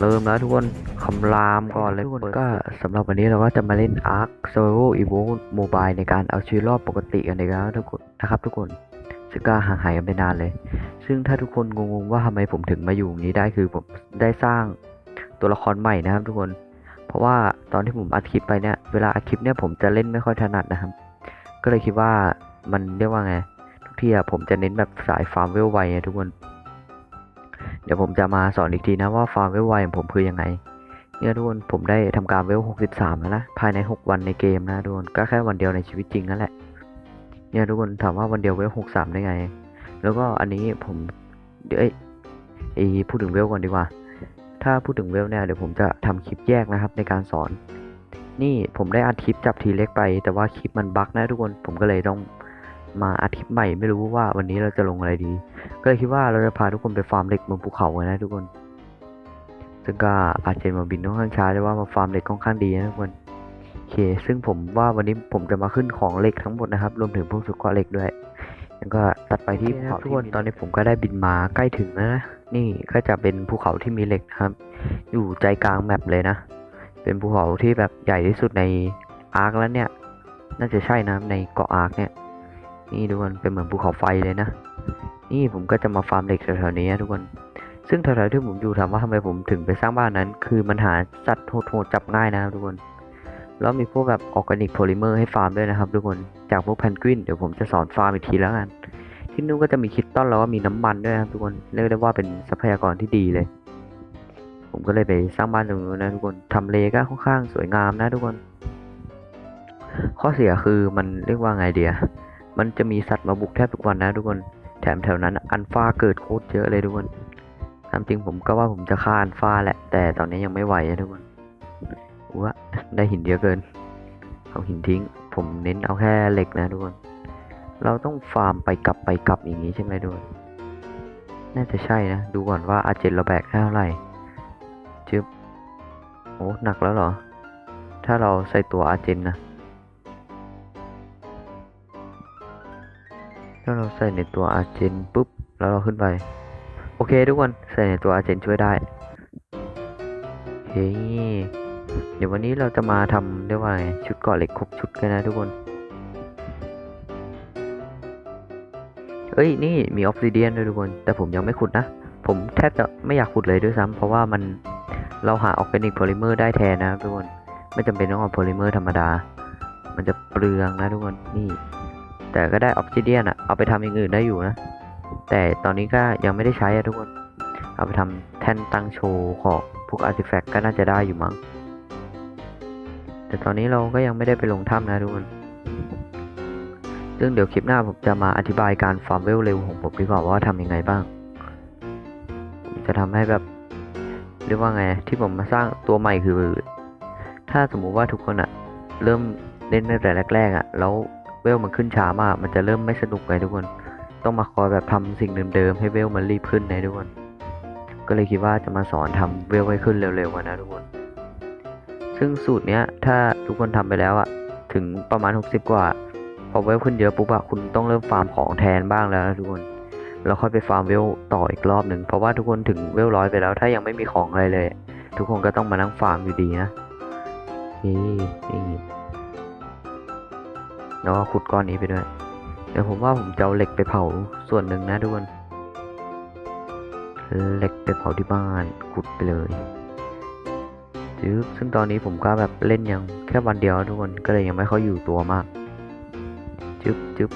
เริ่มแล้วทุกคนคำรามก่อนเลยทุกคนก็สำหรับวันนี้เราก็จะมาเล่น Ark Survival Evolved Mobile ในการเอาชีวิตรอดปกติกันนะครับทุกคนนะครับทุกคนซึ่งก็ห่างหายกันไปนานเลย ซึ่งถ้าทุกคนงงๆว่าทำไมผมถึงมาอยู่ตรงนี้ได้คือผมได้สร้างตัวละครใหม่นะครับ ทุกคน เพราะว่าตอนที่ผมอัดคลิปไปเนี่ยเวลาอัดคลิปเนี่ยผมจะเล่นไม่ค่อยถนัดนะครับ ก็เลยคิดว่ามันเรียกว่าไง ทุกทีอะผมจะเน้นแบบสายฟาร์มเวลไวไงทุกคน เดี๋ยวผมจะมาสอนอีกทีนะว่าฟาร์มเวลไวของผมคือยังไงเนี่ยทุกคนผมได้ทำการเวล 63 แล้วนะ ภายใน 6 วันในเกมนะทุกคนก็แค่วันเดียวในชีวิตจริงนั่นแหละ เนี่ยทุกคนถามว่าวันเดียวเวล 63 ได้ไง แล้วก็อันนี้ผมเดี๋ยวเอ้ยไอ้พูดถึงเวลก่อนดีกว่า ถ้าพูดถึงเวลเนี่ยเดี๋ยวผมจะทำคลิปแยกนะครับในการสอน นี่ผมได้อัดคลิปจับทีเล็กไป แต่ว่าคลิปมันบั๊กนะทุกคน ผมก็เลยต้อง มาอัดคลิปใหม่ไม่รู้ว่าวันนี้เราจะลงอะไรดี ก็เลยคิดว่าเราจะพาทุกคนไปฟาร์มเหล็กบนภูเขากันนะทุกคน ซึ่งก็อาจจะมาบินค่อนข้างช้าแต่ว่ามาฟาร์มเหล็กค่อนข้างดีนะทุกคนโอเค ซึ่งผมว่าวันนี้ผมจะมาขึ้นของเหล็กทั้งหมดนะครับ รวมถึงพวกสุกเกะเหล็กด้วย แล้วก็ตัดไปที่ภูเขาทุกคนตอนนี้ผมก็ได้บินมาใกล้ถึงแล้วนะ นี่ก็จะเป็นภูเขาที่มีเหล็กนะครับ อยู่ใจกลางแมปเลยนะ เป็นภูเขาที่แบบใหญ่ที่สุดในอาร์คแล้วเนี่ย น่าจะใช่นะในเกาะอาร์คเนี่ย นี่ทุกคนเป็นเหมือนภูเขาไฟเลยนะ นี่ผมก็จะมาฟาร์มเหล็กแถวๆนี้นะทุกคน ซึ่งแถวๆที่ผมอยู่ถามว่าทำไมผมถึงไปสร้างบ้านนั้น คือมันหาสัตว์โหดๆจับง่ายนะครับทุกคน แล้วมีพวกแบบออร์แกนิกโพลิเมอร์ให้ฟาร์มด้วยนะครับ ทุกคน จากพวกแพนกวินเดี๋ยวผมจะสอนฟาร์มอีกทีแล้วกัน ที่นู่นก็จะมีคิดตตันแล้วก็มีน้ำมันด้วยนะครับทุกคน เรียกได้ว่าเป็นทรัพยากรที่ดีเลย ผมก็เลยไปสร้างบ้านตรงนู้นนะทุกคนทำเลก็ค่อนข้างสวยงามนะทุกคน ข้อเสียคือมันเรียกว่าไงเดีย มันจะมีสัตว์มาบุกแทบทุกวันนะทุกคน แถมแถวนั้น อันฟาเกิดโคตรเยอะเลยทุกคนตามจริงผมก็ว่าผมจะฆ่าอันฟาแหละ แต่ตอนนี้ยังไม่ไหวนะทุกคนวะได้หินเยอะเกิน เอาหินทิ้ง ผมเน้นเอาแค่เหล็กนะทุกคน เราต้องฟาร์มไปกลับไปกลับอย่างนี้ใช่ไหมทุกคนน่าจะใช่นะ ดูก่อนว่าอาเจนเราแบกเท่าไหร่จึ๊บโอ้หนักแล้วเหรอ ถ้าเราใส่ตัวอาเจนนะ ถ้าเราใส่ในตัวอาเจนปุ๊บ แล้วเราขึ้นไป โอเคทุกคนใส่ในตัวอาเจนช่วยได้เฮ้ยเดี๋ยววันนี้เราจะมาทำเรียว่าชุดเกาะเหล็กครบชุดกันนะทุกคน เอ้ยนี่มีออฟซิเดียนด้วยทุกคน แต่ผมยังไม่ขุดนะ ผมแทบจะไม่อยากขุดเลยด้วยซ้ำเพราะว่ามันเราหาออร์แกนิกโพลิเมอร์ได้แทนนะทุกคน ไม่จำเป็นต้องเอาโพลิเมอร์ธรรมดา มันจะเปลืองนะทุกคน นี่ แต่ก็ได้ออ s ซิเดียนอะเอาไปทำอย่างอื่นได้อยู่นะ แต่ตอนนี้ก็ยังไม่ได้ใช้อะทุกคน เอาไปทำแท่นตั้งโชว์ของพวกอาร์ติแฟกต์ก็น่าจะได้อยู่มั้ง แต่ตอนนี้เราก็ยังไม่ได้ไปลงถ้ำนะทุกคน ซึ่งเดี๋ยวคลิปหน้าผมจะมาอธิบายการฟาร์มเวลเร็วของผมดีกว่าว่าทำยังไงบ้าง จะทำให้แบบเรียกว่าไงที่ผมมาสร้างตัวใหม่คือ ถ้าสมมุติว่าทุกคนอะเริ่มเล่นตั้งแต่แรกๆอะแล้ว เวลมันขึ้นช้ามาก มันจะเริ่มไม่สนุกเลยทุกคน ต้องมาคอยแบบทำสิ่งเดิมๆให้เวลมันรีบขึ้นนะทุกคน ก็เลยคิดว่าจะมาสอนทำเวลให้ขึ้นเร็วๆกันนะทุกคน ซึ่งสูตรเนี้ยถ้าทุกคนทำไปแล้วอะถึงประมาณ 60 กว่า พอเวลขึ้นเยอะปุ๊บอะคุณต้องเริ่มฟาร์มของแทนบ้างแล้วนะทุกคนแล้วค่อยไปฟาร์มเวลต่ออีกรอบหนึ่งเพราะว่าทุกคนถึงเวลร้อยไปแล้วถ้ายังไม่มีของอะไรเลย ทุกคนก็ต้องมานั่งฟาร์มอยู่ดีนะนี่นี่ แล้วก็ขุดก้อนนี้ไปด้วย เดี๋ยวผมว่าผมจะเอาเหล็กไปเผาส่วนหนึ่งนะทุกคนเหล็กไปเผาที่บ้านขุดไปเลยจึ๊บซึ่งตอนนี้ผมก็แบบเล่นยังแค่วันเดียวทุกคนก็เลยยังไม่ค่อยอยู่ตัวมากจึ๊บจึ๊บ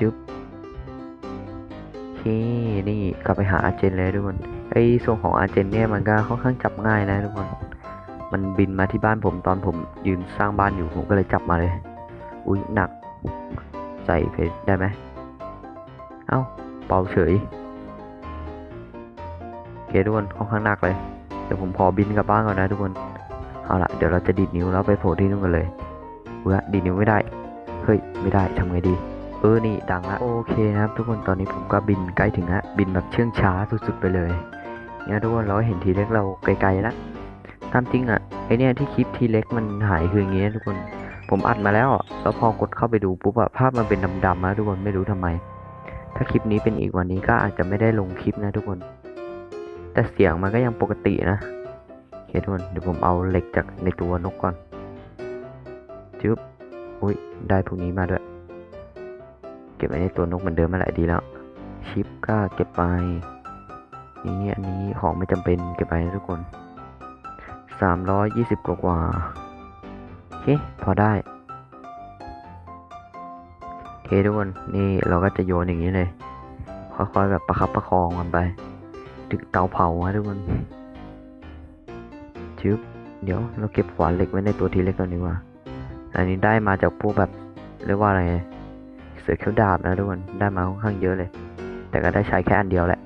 จึ๊บเคนี่กลับไปหาอาเจนเลยทุกคนไอ้ส่วนของอาเจนเนี่ยมันก็ค่อนข้างจับง่ายนะทุกคนมันบินมาที่บ้านผมตอนผมยืนสร้างบ้านอยู่ผมก็เลยจับมาเลย อุ้ยหนัก ใส่ไปได้ไหมเอ้าเป่าเฉยโอเคทุกคนค่อนข้างหนักเลยเดี๋ยวผมขอบินกลับบ้านก่อนนะทุกคนเอาละเดี๋ยวเราจะดีดนิ้วแล้วไปโผล่ที่นู่นกันเลยเว้ยดีดนิ้วไม่ได้เฮ้ยไม่ได้ทำไงดีเออนี่ดังละโอเคนะครับทุกคนตอนนี้ผมก็บินใกล้ถึงล้วบินแบบเชื่องช้าสุดๆไปเลยเนี่ยทุกคนเราเห็นทีเล็กเราไกลๆแล้วตามจริงอะ่ะไอเนี่ยที่คลิปทีเล็กมันหายคืออย่างเงี้ยทุกคน ผมอัดมาแล้วอะแล้วพอกดเข้าไปดูปุ๊บอะภาพมันเป็นดำๆนะทุกคนไม่รู้ทำไม ถ้าคลิปนี้เป็นอีกวันนี้ก็อาจจะไม่ได้ลงคลิปนะทุกคน แต่เสียงมันก็ยังปกตินะโอเคทุกคนเดี๋ยวผมเอาเหล็กจากในตัวนกก่อนจึ๊บอุ้ยได้พวกนี้มาด้วย เก็บไว้ในตัวนกเหมือนเดิมมาหละดีแล้ว ชิปก็เก็บไปนี่อันนี้ของไม่จำเป็นเก็บไปนะทุกคนสามร้อยยี่สิบกว่ากว่า เค พอได้เคทุกคนนี่เราก็จะโยนอย่างนี้เลย ค่อยๆแบบประคับประคองมันไป ถึงเตาเผาฮะทุกคนชึบเดี๋ยวเราเก็บขวานเหล็กไว้ในตัวทีเล็กก่อนดีกว่า อันนี้ได้มาจากพวกแบบเรียกว่าอะไร เสือเขียวดาบนะทุกคน ได้มาค่อนข้างเยอะเลย แต่ก็ได้ใช้แค่อันเดียวแหละ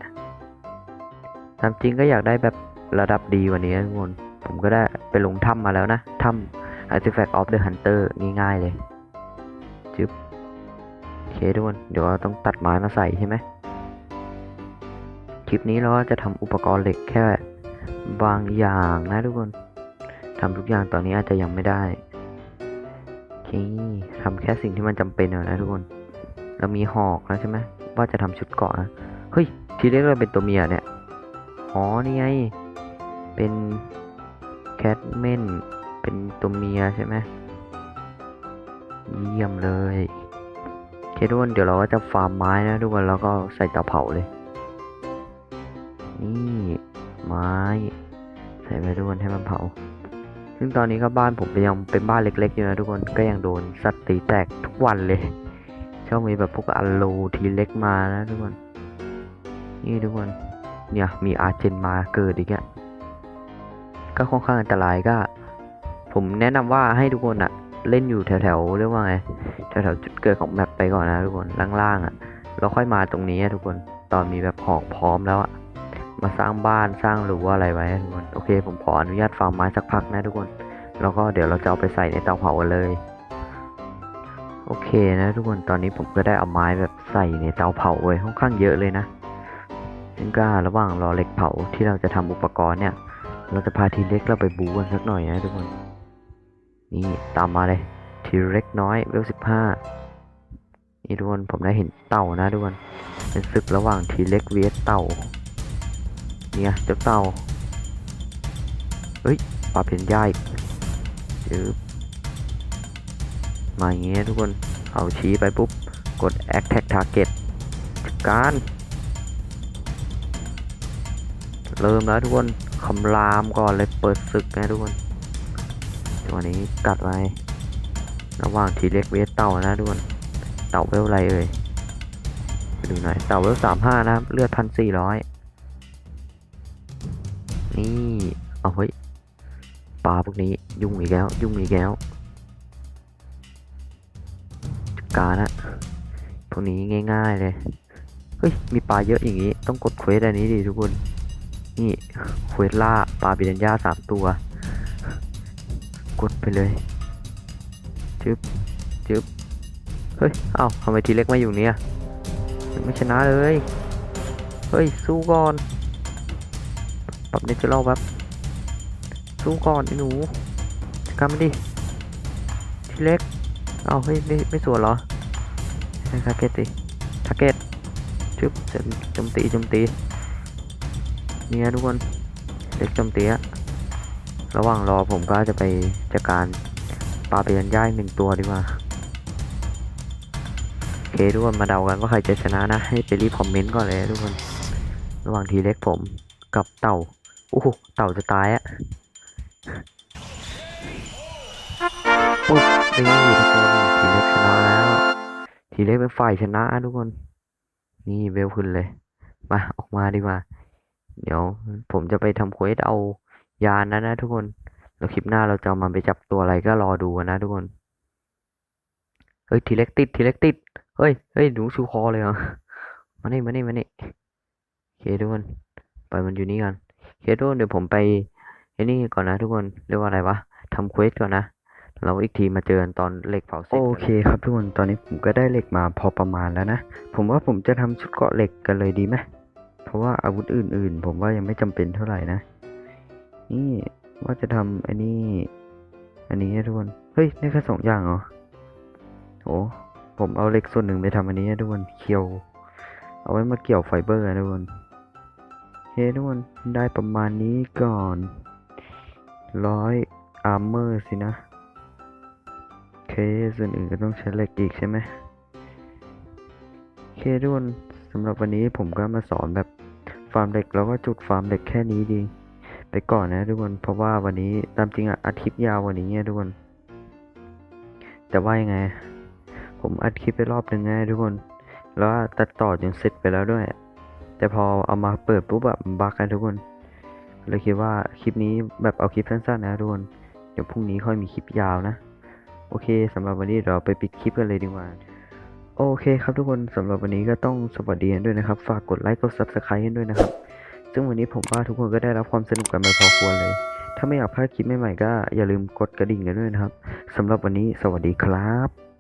ตามจริงก็อยากได้แบบระดับดีกว่านี้ทุกคน ผมก็ได้ไปลงถ้ำมาแล้วนะ ถ้ำ Artifact of the Hunter ง่ายๆเลยจึ๊บโอเคทุกคนเดี๋ยวเราต้องตัดไม้มาใส่ใช่ไหมคลิปนี้เราก็จะทำอุปกรณ์เหล็กแค่บางอย่างนะทุกคนทำทุกอย่างตอนนี้อาจจะยังไม่ได้โอเคทำแค่สิ่งที่มันจำเป็นเอานะทุกคน เรามีหอกแล้วใช่ไหมว่าจะทำชุดเกาะนะเฮ้ยทีแรกเราเป็นตัวเมียเนี่ยอ๋อนี่ไงเป็นแคทเมน เป็นตัวเมียใช่ไหมเยี่ยมเลยเคทุกคนเดี๋ยวเราก็จะฟาร์มไม้นะทุกคนแล้วก็ใส่เตาเผาเลย นี่ไม้ ใส่ไปทุกคนให้มันเผา ซึ่งตอนนี้ก็บ้านผมยังเป็นบ้านเล็กๆอยู่นะทุกคนก็ยังโดนสัตว์ตีแตกทุกวันเลยชอบมีแบบพวกอัลโลทีเล็กมานะทุกคน นี่ทุกคนเนี่ยมีอาเจนมาเกิดอีกอะก็ค่อนข้างอันตรายก็ ผมแนะนำว่าให้ทุกคนอะเล่นอยู่แถวๆเรียกว่าไงแถวๆจุดเกิดของแมปไปก่อนนะทุกคนล่างๆอะแล้วค่อยมาตรงนี้อะทุกคนตอนมีแบบหอกพร้อมแล้วอะมาสร้างบ้านสร้างรั้วอะไรไว้ทุกคนโอเค ผมขออนุญาตฟาร์มไม้สักพักนะทุกคน แล้วก็เดี๋ยวเราจะเอาไปใส่ในเตาเผากันเลยโอเคนะทุกคนตอนนี้ผมก็ได้เอาไม้แบบใส่ในเตาเผาไว้ค่อนข้างเยอะเลยนะซึ่งก็ระหว่างรอเหล็กเผาที่เราจะทำอุปกรณ์เนี่ย เราจะพาทีเล็กเราไปบูกันสักหน่อยนะทุกคน นี่ตามมาเลยทีเล็กน้อยเวลสิบห้านี่ทุกคนผมได้เห็นเต่านะทุกคนเป็นศึกระหว่างทีเล็กเวสเต่า เนี่ยเจ้าเต่าเฮ้ยปลาเพนย่ายยืบมาอย่างเงี้ยทุกคนเอาชี้ไปปุ๊บ กด attack target จัดการ เริ่มแล้วทุกคนคำรามก่อนเลยเปิดศึกนะทุกคน ตัวนี้กัดไว้ ระหว่างทีเล็กเวสเต่านะทุกคนเต่าเวลไรเอ่ยไปดูหน่อยเต่าเวลสามห้านะเลือดพันสี่ร้อยนี่เอาเฮ้ยปลาพวกนี้ยุ่งอีกแล้ว ยุ่งอีกแล้วจัดการนะพวกนี้ง่าย ๆเลยเฮ้ยมีปลาเยอะอย่างนี้ ต้องกดเควสอันนี้ดิทุกคนนี่เควสล่าปลาปิรันยาสามตัว กดไปเลยจึ๊บจึ๊บเฮ้ยเอ้าทำไมทีเล็กมาอยู่เนี่ยยังไม่ชนะเลย เฮ้ย สู้ก่อน ปรับเนเจอรัลแบบสู้ก่อนไอ้หนูจัดการมันดิ ทีเล็ก เอาเฮ้ยไม่ไม่สวนเหรอให้ทาร์เก็ตดิทาร์เก็ตชึบเสร็จจมตีจมตี เนี่ยทุกคนเล็กจมตีอะ ระหว่างรอผมก็จะไปจัดการปลาเปลี่ยนย่ายหนึ่งตัวดีกว่าโอเคทุกคนมาเดากันว่าใครจะชนะนะ ให้ไปรีบคอมเมนต์ก่อนเลยทุกคน ระหว่างทีเล็กผมกับเต่าโอ้โหเต่าจะตายอะปุ๊บนี่ทุกคนทีเล็กชนะแล้วทีเล็กเป็นฝ่ายชนะทุกคน นี่เวลขึ้นเลย มาออกมาดีกว่า เดี๋ยวผมจะไปทำเควสเอา ยานนะนะทุกคนแล้วคลิปหน้าเราจะามันไปจับตัวอะไรก็รอดูนะทุกคน เฮ้ยทีเล็กติดทีเล็กติด เฮ้ยเฮ้ยหนูชูคอเลยเหรอมานี่มานี่มานี่โอเคทุกคนปล่อยมันอยู่นี่กันโอเคทุกคนเดี๋ยวผมไปไอ้นี่ก่อนนะทุกคนเรียกว่าอะไรวะทำเควสก่อนนะเราอีกทีมาเจอกันตอนเหล็กเผาเสร็จโอเคครับทุกคนตอนนี้ผมก็ได้เหล็กมาพอประมาณแล้วนะผมว่าผมจะทำชุดเกาะเหล็กกันเลยดีไหมเพราะว่าอาวุธอื่น ๆ ผมว่ายังไม่จำเป็นเท่าไหร่นะ นี่ว่าจะทำอันนี้ อันนี้นะทุกคน เฮ้ยนี่แค่สองอย่างเหรอโอ้ผมเอาเหล็กส่วนหนึ่งไปทำอันนี้นะทุกคนเคียว เอาไว้มาเกี่ยวไฟเบอร์นะทุกคนเคเฮ้ทุกคนได้ประมาณนี้ก่อนร้อยอาร์เมอร์สินะโอเคส่วนอื่นก็ต้องใช้เหล็กอีกใช่ไหมโอเคทุกคนสำหรับวันนี้ผมก็มาสอนแบบฟาร์มเหล็กแล้วก็จุดฟาร์มเหล็กแค่นี้ดี ไปก่อนนะทุกคน เพราะว่าวันนี้ตามจริงอะอาทิตย์ยาววันนี้ไงทุกคน แต่ว่ายังไง ผมอัดคลิปไปรอบหนึ่งไงทุกคน แล้วตัดต่อจนเสร็จไปแล้วด้วย แต่พอเอามาเปิดปุ๊บแบบบั๊กกันทุกคนเลยคิดว่าคลิปนี้แบบเอาคลิปสั้นๆนะทุกคน เดี๋ยวพรุ่งนี้ค่อยมีคลิปยาวนะ โอเคสำหรับวันนี้เราไปปิดคลิปกันเลยดีกว่าโอเคครับทุกคนสำหรับวันนี้ก็ต้องสวัสดีกันด้วยนะครับ ฝากกดไลค์กด subscribe กันด้วยนะครับ ซึ่งวันนี้ผมว่าทุกคนก็ได้รับความสนุกกันไปพอควรเลย ถ้าไม่อยากพลาดคลิปใหม่ๆก็อย่าลืมกดกระดิ่งกันด้วยนะครับสำหรับวันนี้สวัสดีครับ